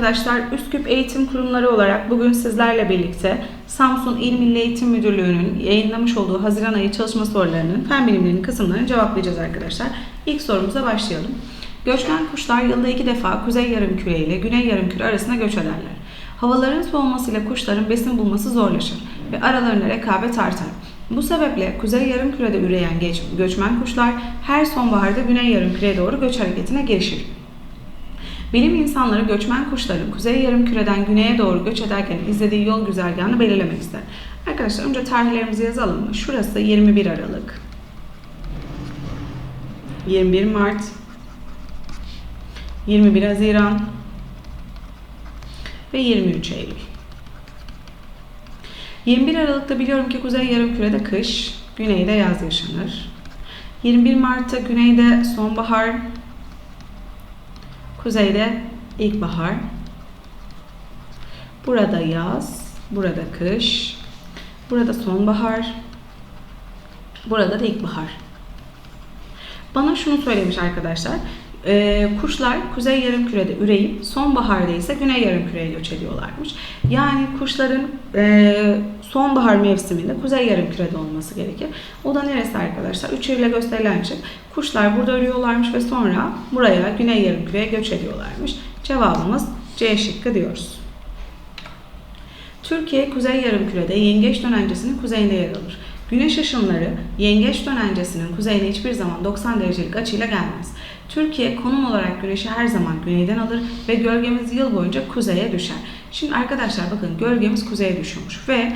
arkadaşlar Üsküp Eğitim Kurumları olarak bugün sizlerle birlikte Samsun İl Milli Eğitim Müdürlüğü'nün yayınlamış olduğu Haziran ayı çalışma sorularının fen bilimlerinin kısımlarını cevaplayacağız arkadaşlar. İlk sorumuza başlayalım. Göçmen kuşlar yılda iki defa kuzey yarımküre ile güney yarımküre arasında göç ederler. Havaların soğumasıyla kuşların besin bulması zorlaşır ve aralarında rekabet artar. Bu sebeple kuzey yarımkürede üreyen geç, göçmen kuşlar her sonbaharda güney yarımküreye doğru göç hareketine girişir. Bilim insanları göçmen kuşların kuzey yarımküreden güneye doğru göç ederken izlediği yol güzergahını belirlemek ister. Arkadaşlar önce tarihlerimizi yazalım mı? Şurası 21 Aralık. 21 Mart. 21 Haziran. Ve 23 Eylül. 21 Aralık'ta biliyorum ki kuzey yarımkürede kış, güneyde yaz yaşanır. 21 Mart'ta güneyde sonbahar, Kuzeyde ilkbahar. Burada yaz, burada kış, burada sonbahar, burada da ilkbahar. Bana şunu söylemiş arkadaşlar. E, kuşlar kuzey yarımkürede üreyip sonbaharda ise güney yarımküreye göç ediyorlarmış. Yani kuşların e, sonbahar mevsiminde kuzey yarımkürede olması gerekir. O da neresi arkadaşlar? Üç ile gösterilen şey. Kuşlar burada ürüyorlarmış ve sonra buraya güney yarımküreye göç ediyorlarmış. Cevabımız C şıkkı diyoruz. Türkiye kuzey yarımkürede yengeç dönencesinin kuzeyinde yer alır. Güneş ışınları yengeç dönencesinin kuzeyine hiçbir zaman 90 derecelik açıyla gelmez. Türkiye konum olarak güneşi her zaman güneyden alır ve gölgemiz yıl boyunca kuzeye düşer. Şimdi arkadaşlar bakın gölgemiz kuzeye düşüyormuş ve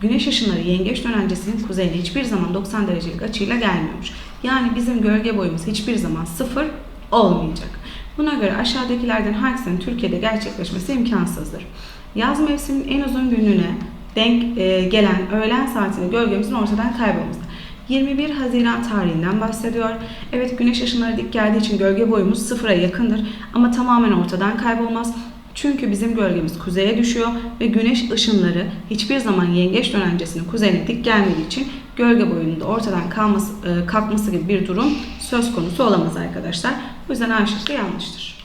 güneş ışınları yengeç dönencesinin kuzeyine hiçbir zaman 90 derecelik açıyla gelmiyormuş. Yani bizim gölge boyumuz hiçbir zaman sıfır olmayacak. Buna göre aşağıdakilerden hangisinin Türkiye'de gerçekleşmesi imkansızdır? Yaz mevsiminin en uzun gününe denk e, gelen öğlen saatinde gölgemizin ortadan kaybolması. 21 Haziran tarihinden bahsediyor. Evet güneş ışınları dik geldiği için gölge boyumuz sıfıra yakındır ama tamamen ortadan kaybolmaz. Çünkü bizim gölgemiz kuzeye düşüyor ve güneş ışınları hiçbir zaman yengeç dönencesinin kuzeyine dik gelmediği için gölge boyunun da ortadan kalması, e, kalkması gibi bir durum söz konusu olamaz arkadaşlar. Bu yüzden A şıkkı yanlıştır.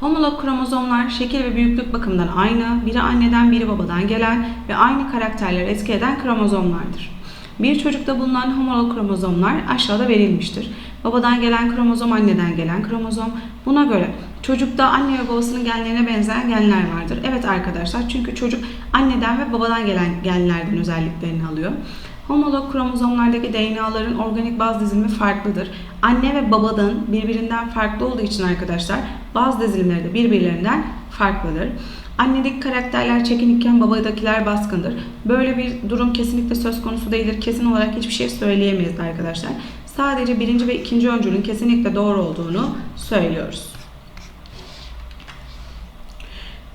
Homolog kromozomlar şekil ve büyüklük bakımından aynı, biri anneden biri babadan gelen ve aynı karakterleri etki eden kromozomlardır. Bir çocukta bulunan homolog kromozomlar aşağıda verilmiştir. Babadan gelen kromozom, anneden gelen kromozom. Buna göre çocukta anne ve babasının genlerine benzeyen genler vardır. Evet arkadaşlar çünkü çocuk anneden ve babadan gelen genlerden özelliklerini alıyor. Homolog kromozomlardaki DNA'ların organik baz dizilimi farklıdır. Anne ve babadan birbirinden farklı olduğu için arkadaşlar baz dizilimleri de birbirlerinden farklıdır. Annedeki karakterler çekinikken babadakiler baskındır. Böyle bir durum kesinlikle söz konusu değildir. Kesin olarak hiçbir şey söyleyemeyiz arkadaşlar. Sadece birinci ve ikinci öncülün kesinlikle doğru olduğunu söylüyoruz.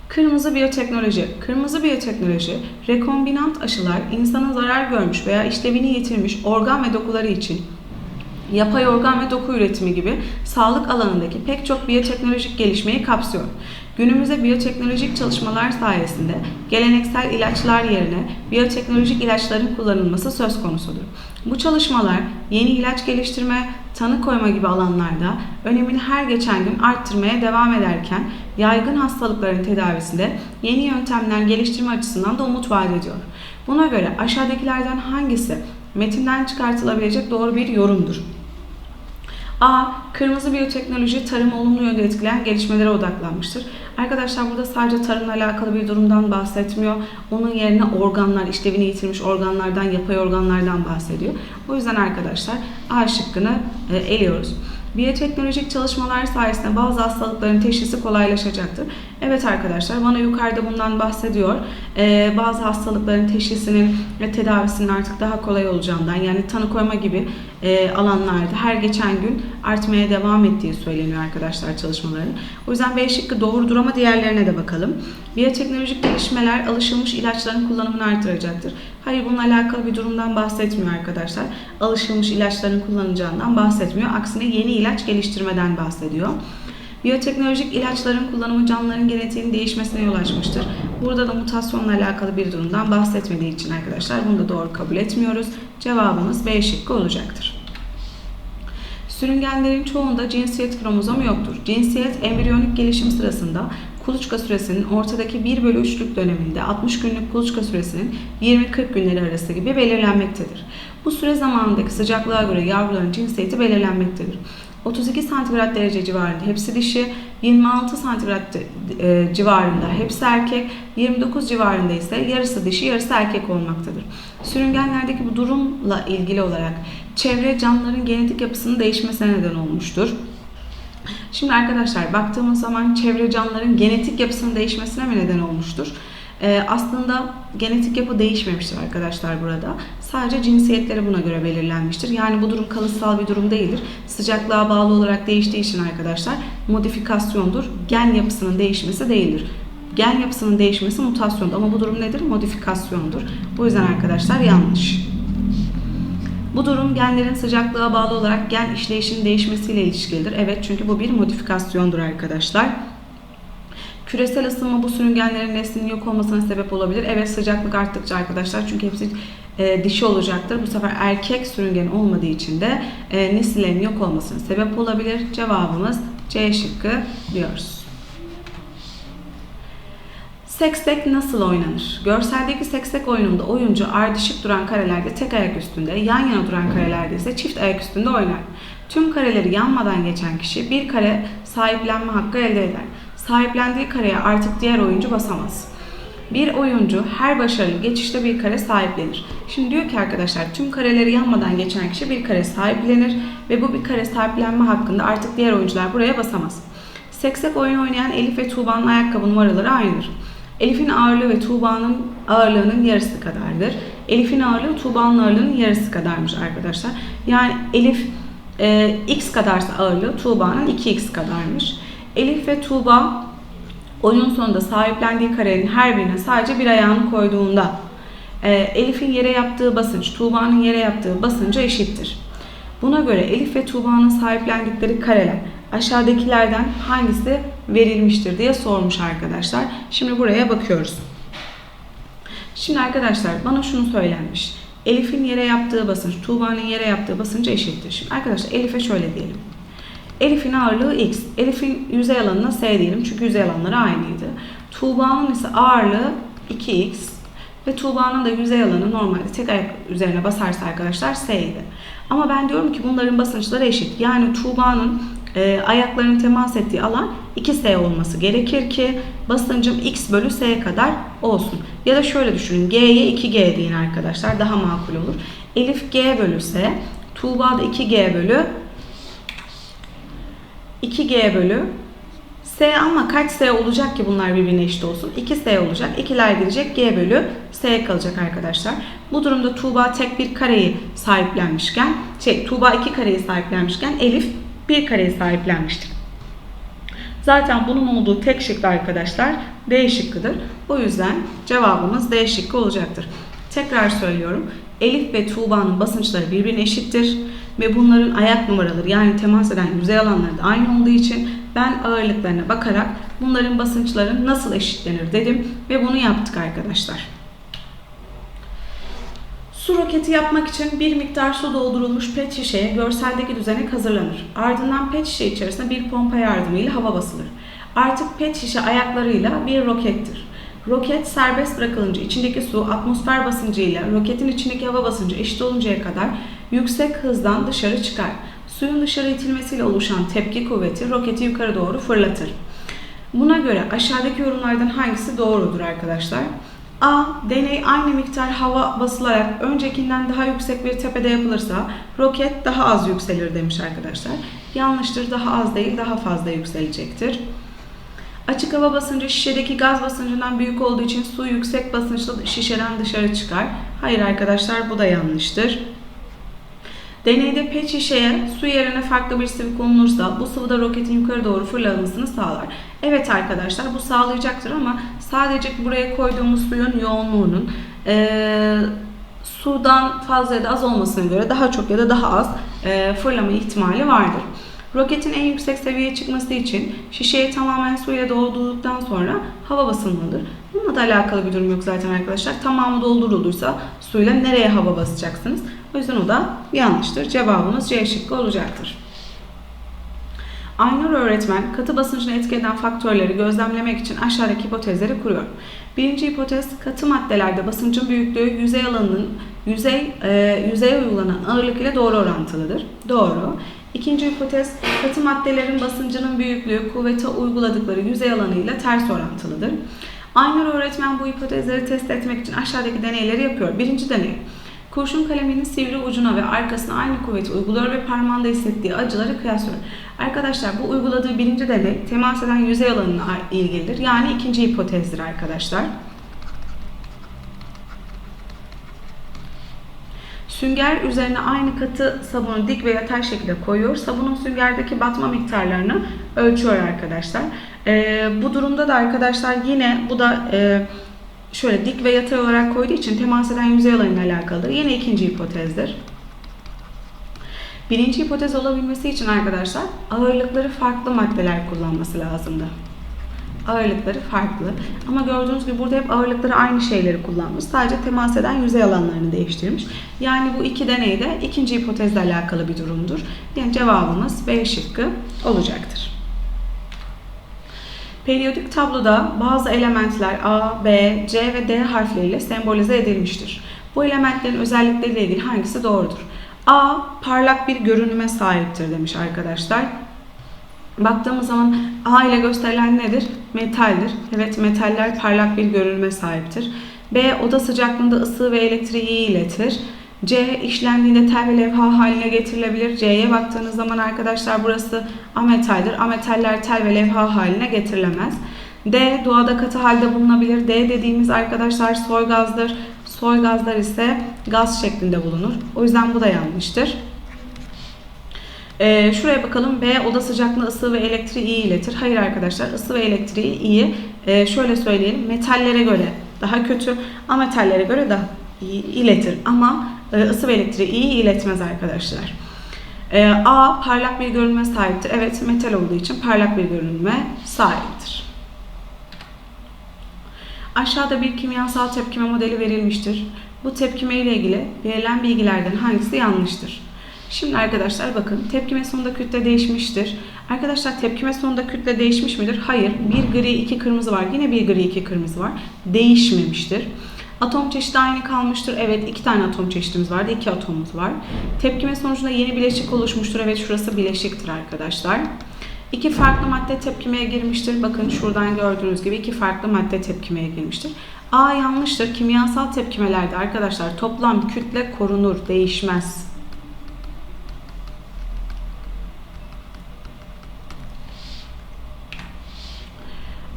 Kırmızı biyoteknoloji. Kırmızı biyoteknoloji, rekombinant aşılar insana zarar görmüş veya işlevini yitirmiş organ ve dokuları için yapay organ ve doku üretimi gibi sağlık alanındaki pek çok biyoteknolojik gelişmeyi kapsıyor. Günümüzde biyoteknolojik çalışmalar sayesinde geleneksel ilaçlar yerine biyoteknolojik ilaçların kullanılması söz konusudur. Bu çalışmalar yeni ilaç geliştirme, tanı koyma gibi alanlarda önemini her geçen gün arttırmaya devam ederken yaygın hastalıkların tedavisinde yeni yöntemler geliştirme açısından da umut vaat ediyor. Buna göre aşağıdakilerden hangisi metinden çıkartılabilecek doğru bir yorumdur? A. Kırmızı biyoteknoloji tarımı olumlu yönde etkileyen gelişmelere odaklanmıştır. Arkadaşlar burada sadece tarımla alakalı bir durumdan bahsetmiyor. Onun yerine organlar, işlevini yitirmiş organlardan, yapay organlardan bahsediyor. O yüzden arkadaşlar A şıkkını e, eliyoruz. Biyoteknolojik çalışmalar sayesinde bazı hastalıkların teşhisi kolaylaşacaktır. Evet arkadaşlar bana yukarıda bundan bahsediyor. Ee, bazı hastalıkların teşhisinin ve tedavisinin artık daha kolay olacağından yani tanı koyma gibi e, alanlarda her geçen gün artmaya devam ettiği söyleniyor arkadaşlar çalışmaların. O yüzden B şıkkı doğrudur ama diğerlerine de bakalım. Biyoteknolojik gelişmeler alışılmış ilaçların kullanımını artıracaktır. Hayır bununla alakalı bir durumdan bahsetmiyor arkadaşlar. Alışılmış ilaçların kullanılacağından bahsetmiyor. Aksine yeni ilaç geliştirmeden bahsediyor. Biyoteknolojik ilaçların kullanımı canlıların genetiğinin değişmesine yol açmıştır. Burada da mutasyonla alakalı bir durumdan bahsetmediği için arkadaşlar bunu da doğru kabul etmiyoruz. Cevabımız B şıkkı olacaktır. Sürüngenlerin çoğunda cinsiyet kromozomu yoktur. Cinsiyet embriyonik gelişim sırasında kuluçka süresinin ortadaki 1 bölü 3'lük döneminde 60 günlük kuluçka süresinin 20-40 günleri arası gibi belirlenmektedir. Bu süre zamanındaki sıcaklığa göre yavruların cinsiyeti belirlenmektedir. 32 santigrat derece civarında hepsi dişi, 26 santigrat e, civarında hepsi erkek, 29 civarında ise yarısı dişi yarısı erkek olmaktadır. Sürüngenlerdeki bu durumla ilgili olarak çevre canlıların genetik yapısının değişmesine neden olmuştur. Şimdi arkadaşlar baktığımız zaman çevre canlıların genetik yapısının değişmesine mi neden olmuştur? Ee, aslında genetik yapı değişmemiştir arkadaşlar burada. Sadece cinsiyetleri buna göre belirlenmiştir. Yani bu durum kalıtsal bir durum değildir. Sıcaklığa bağlı olarak değiştiği için arkadaşlar modifikasyondur. Gen yapısının değişmesi değildir. Gen yapısının değişmesi mutasyondur ama bu durum nedir? Modifikasyondur. Bu yüzden arkadaşlar yanlış. Bu durum genlerin sıcaklığa bağlı olarak gen işleyişinin değişmesiyle ilişkilidir. Evet çünkü bu bir modifikasyondur arkadaşlar. Küresel ısınma bu sürüngenlerin neslinin yok olmasına sebep olabilir. Evet sıcaklık arttıkça arkadaşlar çünkü hepsi e, dişi olacaktır. Bu sefer erkek sürüngen olmadığı için de e, nesillerin yok olmasına sebep olabilir. Cevabımız C şıkkı diyoruz. Seksek nasıl oynanır? Görseldeki seksek oyununda oyuncu ardışık duran karelerde tek ayak üstünde, yan yana duran karelerde ise çift ayak üstünde oynar. Tüm kareleri yanmadan geçen kişi bir kare sahiplenme hakkı elde eder. Sahiplendiği kareye artık diğer oyuncu basamaz. Bir oyuncu her başarılı geçişte bir kare sahiplenir. Şimdi diyor ki arkadaşlar tüm kareleri yanmadan geçen kişi bir kare sahiplenir ve bu bir kare sahiplenme hakkında artık diğer oyuncular buraya basamaz. Seksek oyun oynayan Elif ve Tuğba'nın ayakkabı numaraları aynıdır. Elif'in ağırlığı ve Tuğba'nın ağırlığının yarısı kadardır. Elif'in ağırlığı Tuğba'nın ağırlığının yarısı kadarmış arkadaşlar. Yani Elif e, x kadarsa ağırlığı Tuğba'nın 2x kadarmış. Elif ve Tuğba oyun sonunda sahiplendiği karenin her birine sadece bir ayağını koyduğunda e, Elif'in yere yaptığı basınç Tuğba'nın yere yaptığı basınca eşittir. Buna göre Elif ve Tuğba'nın sahiplendikleri kareler aşağıdakilerden hangisi verilmiştir diye sormuş arkadaşlar. Şimdi buraya bakıyoruz. Şimdi arkadaşlar bana şunu söylenmiş. Elif'in yere yaptığı basınç, Tuğba'nın yere yaptığı basınca eşittir. Şimdi arkadaşlar Elif'e şöyle diyelim. Elif'in ağırlığı x. Elif'in yüzey alanına s diyelim çünkü yüzey alanları aynıydı. Tuğba'nın ise ağırlığı 2x ve Tuğba'nın da yüzey alanı normalde tek ayak üzerine basarsa arkadaşlar s idi. Ama ben diyorum ki bunların basınçları eşit. Yani Tuğba'nın e, ayaklarının temas ettiği alan 2S olması gerekir ki basıncım X bölü S kadar olsun. Ya da şöyle düşünün. G'ye 2G deyin arkadaşlar. Daha makul olur. Elif G bölü S. Tuğba da 2G bölü 2G bölü S ama kaç S olacak ki bunlar birbirine eşit olsun? 2S olacak. 2'ler gidecek. G bölü S kalacak arkadaşlar. Bu durumda Tuğba tek bir kareyi sahiplenmişken, şey Tuğba iki kareyi sahiplenmişken Elif bir kareye sahiplenmiştir. Zaten bunun olduğu tek şık arkadaşlar D şıkkıdır. O yüzden cevabımız D şıkkı olacaktır. Tekrar söylüyorum. Elif ve Tuğba'nın basınçları birbirine eşittir ve bunların ayak numaraları yani temas eden yüzey alanları da aynı olduğu için ben ağırlıklarına bakarak bunların basınçları nasıl eşitlenir dedim ve bunu yaptık arkadaşlar. Su roketi yapmak için bir miktar su doldurulmuş pet şişeye görseldeki düzenek hazırlanır. Ardından pet şişe içerisine bir pompa yardımıyla hava basılır. Artık pet şişe ayaklarıyla bir rokettir. Roket serbest bırakılınca içindeki su atmosfer basıncıyla roketin içindeki hava basıncı eşit oluncaya kadar yüksek hızdan dışarı çıkar. Suyun dışarı itilmesiyle oluşan tepki kuvveti roketi yukarı doğru fırlatır. Buna göre aşağıdaki yorumlardan hangisi doğrudur arkadaşlar? A. Deney aynı miktar hava basılarak öncekinden daha yüksek bir tepede yapılırsa roket daha az yükselir demiş arkadaşlar. Yanlıştır. Daha az değil daha fazla yükselecektir. Açık hava basıncı şişedeki gaz basıncından büyük olduğu için su yüksek basınçlı şişeden dışarı çıkar. Hayır arkadaşlar bu da yanlıştır. Deneyde pet şişeye su yerine farklı bir sıvı konulursa bu sıvı da roketin yukarı doğru fırlamasını sağlar. Evet arkadaşlar bu sağlayacaktır ama sadece buraya koyduğumuz suyun yoğunluğunun e, sudan fazla ya da az olmasına göre daha çok ya da daha az e, fırlama ihtimali vardır. Roketin en yüksek seviyeye çıkması için şişeyi tamamen suyla doldurduktan sonra hava basılmalıdır. Bununla da alakalı bir durum yok zaten arkadaşlar. Tamamı doldurulduysa suyla nereye hava basacaksınız? O yüzden o da yanlıştır. Cevabımız C şıkkı olacaktır. Aynur öğretmen katı basıncını etki faktörleri gözlemlemek için aşağıdaki hipotezleri kuruyor. Birinci hipotez katı maddelerde basıncın büyüklüğü yüzey alanının yüzey e, yüzeye uygulanan ağırlık ile doğru orantılıdır. Doğru. İkinci hipotez katı maddelerin basıncının büyüklüğü kuvvete uyguladıkları yüzey alanı ile ters orantılıdır. Aynur öğretmen bu hipotezleri test etmek için aşağıdaki deneyleri yapıyor. Birinci deney. Kurşun kaleminin sivri ucuna ve arkasına aynı kuvveti uyguluyor ve parmağında hissettiği acıları kıyaslıyor. Arkadaşlar bu uyguladığı birinci deney temas eden yüzey alanına ilgilidir. Yani ikinci hipotezdir arkadaşlar. Sünger üzerine aynı katı sabunu dik ve yatay şekilde koyuyor. Sabunun süngerdeki batma miktarlarını ölçüyor arkadaşlar. Ee, bu durumda da arkadaşlar yine bu da e, şöyle dik ve yatay olarak koyduğu için temas eden yüzey alanıyla alakalıdır. Yine ikinci hipotezdir. Birinci hipotez olabilmesi için arkadaşlar ağırlıkları farklı maddeler kullanması lazımdı. Ağırlıkları farklı. Ama gördüğünüz gibi burada hep ağırlıkları aynı şeyleri kullanmış. Sadece temas eden yüzey alanlarını değiştirmiş. Yani bu iki deney de ikinci hipotezle alakalı bir durumdur. Yani cevabımız B şıkkı olacaktır. Periyodik tabloda bazı elementler A, B, C ve D harfleriyle sembolize edilmiştir. Bu elementlerin özellikleriyle ilgili hangisi doğrudur? A parlak bir görünüme sahiptir demiş arkadaşlar. Baktığımız zaman A ile gösterilen nedir? Metaldir. Evet metaller parlak bir görünüme sahiptir. B oda sıcaklığında ısı ve elektriği iletir. C işlendiğinde tel ve levha haline getirilebilir. C'ye baktığınız zaman arkadaşlar burası ametaldir. Ametaller tel ve levha haline getirilemez. D doğada katı halde bulunabilir. D dediğimiz arkadaşlar soy gazdır. Soy gazlar ise gaz şeklinde bulunur. O yüzden bu da yanlıştır. Ee, şuraya bakalım. B oda sıcaklığında ısı ve elektriği iyi iletir. Hayır arkadaşlar ısı ve elektriği iyi. Ee, şöyle söyleyelim. Metallere göre daha kötü. Ametallere göre daha iyi iletir. Ama e, ısı ve elektriği iyi iletmez arkadaşlar. Ee, A parlak bir görünüme sahiptir. Evet metal olduğu için parlak bir görünüme sahiptir. Aşağıda bir kimyasal tepkime modeli verilmiştir. Bu tepkime ile ilgili verilen bilgilerden hangisi yanlıştır? Şimdi arkadaşlar bakın tepkime sonunda kütle değişmiştir. Arkadaşlar tepkime sonunda kütle değişmiş midir? Hayır. Bir gri iki kırmızı var. Yine bir gri iki kırmızı var. Değişmemiştir. Atom çeşidi aynı kalmıştır. Evet iki tane atom çeşidimiz vardı. iki atomumuz var. Tepkime sonucunda yeni bileşik oluşmuştur. Evet şurası bileşiktir arkadaşlar. İki farklı madde tepkimeye girmiştir. Bakın şuradan gördüğünüz gibi iki farklı madde tepkimeye girmiştir. A yanlıştır. Kimyasal tepkimelerde arkadaşlar toplam kütle korunur, değişmez.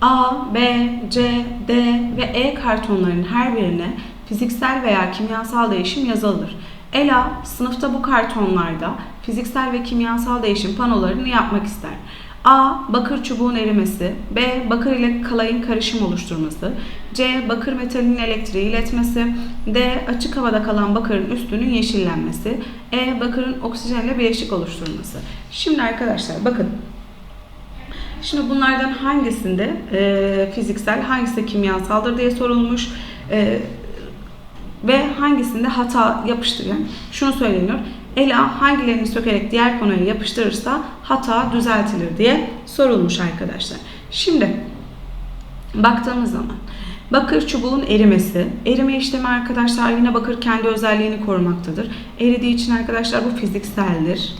A, B, C, D ve E kartonlarının her birine fiziksel veya kimyasal değişim yazılıdır. Ela sınıfta bu kartonlarda fiziksel ve kimyasal değişim panolarını yapmak ister. A. Bakır çubuğun erimesi. B. Bakır ile kalayın karışım oluşturması. C. Bakır metalinin elektriği iletmesi. D. Açık havada kalan bakırın üstünün yeşillenmesi. E. Bakırın oksijenle bileşik oluşturması. Şimdi arkadaşlar bakın Şimdi bunlardan hangisinde e, fiziksel, hangisi kimyasaldır diye sorulmuş e, ve hangisinde hata yapıştır yani şunu söyleniyor. Ela hangilerini sökerek diğer konuya yapıştırırsa hata düzeltilir diye sorulmuş arkadaşlar. Şimdi baktığımız zaman bakır çubuğun erimesi. Erime işlemi arkadaşlar yine bakır kendi özelliğini korumaktadır. Eridiği için arkadaşlar bu fizikseldir.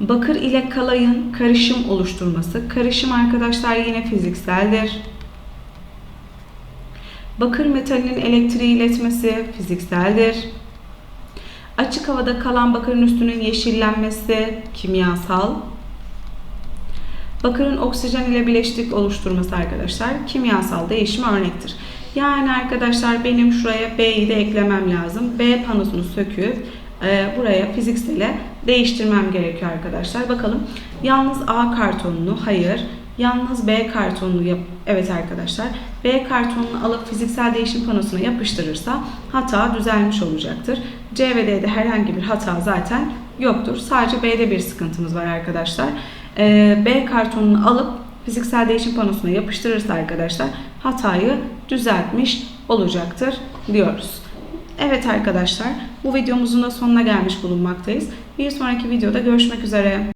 Bakır ile kalayın karışım oluşturması. Karışım arkadaşlar yine fizikseldir. Bakır metalinin elektriği iletmesi fizikseldir. Açık havada kalan bakırın üstünün yeşillenmesi kimyasal. Bakırın oksijen ile bileşik oluşturması arkadaşlar kimyasal değişim örnektir. Yani arkadaşlar benim şuraya B'yi de eklemem lazım. B panosunu söküp e, buraya fiziksele değiştirmem gerekiyor arkadaşlar. Bakalım yalnız A kartonunu hayır, yalnız B kartonunu yap evet arkadaşlar. B kartonunu alıp fiziksel değişim panosuna yapıştırırsa hata düzelmiş olacaktır. C ve D'de herhangi bir hata zaten yoktur. Sadece B'de bir sıkıntımız var arkadaşlar. E, B kartonunu alıp fiziksel değişim panosuna yapıştırırsa arkadaşlar hatayı düzeltmiş olacaktır diyoruz. Evet arkadaşlar bu videomuzun da sonuna gelmiş bulunmaktayız. Bir sonraki videoda görüşmek üzere.